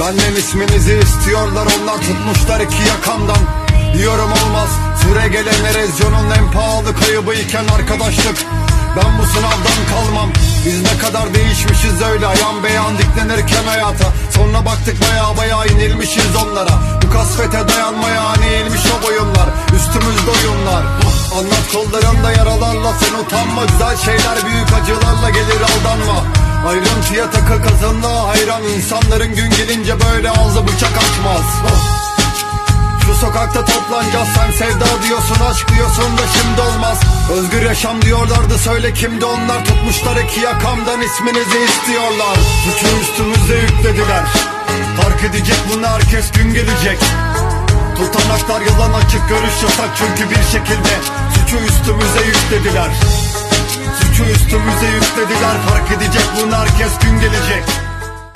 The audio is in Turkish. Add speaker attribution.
Speaker 1: Benden isminizi istiyorlar onlar tutmuşlar iki yakamdan. Diyorum olmaz süre gelen erozyonun en pahalı kaybı iken arkadaşlık. Ben bu sınavdan kalmam Biz ne kadar değişmişiz öyle. Ayan beyan diklenirken hayata Sonra baktık baya baya inilmişiz onlara. Bu kasvete dayanmaya hani eğilmiş o boyunlar Üstümüzde oyunlar. Anlat kollarında yaralarla sen utanma Güzel şeyler büyük acılarla gelir aldanma Ayrıntıya takı kazınlığa hayran insanların gün gelince böyle ağzı bıçak açmaz Şu sokakta toplanacağız sen sevda diyorsun aşk diyorsun da şimdi olmaz. Özgür yaşam diyorlardı söyle kimdi onlar? Tutmuşlar iki yakamdan isminizi istiyorlar. Suçu üstümüze yüklediler. Fark edecek bunu herkes gün gelecek. Tutanaklar yalan açık görüş yasak çünkü bir şekilde Suçu üstümüze yüklediler Suçu üstümüze yüklediler Fark edecek bunu herkes gün gelecek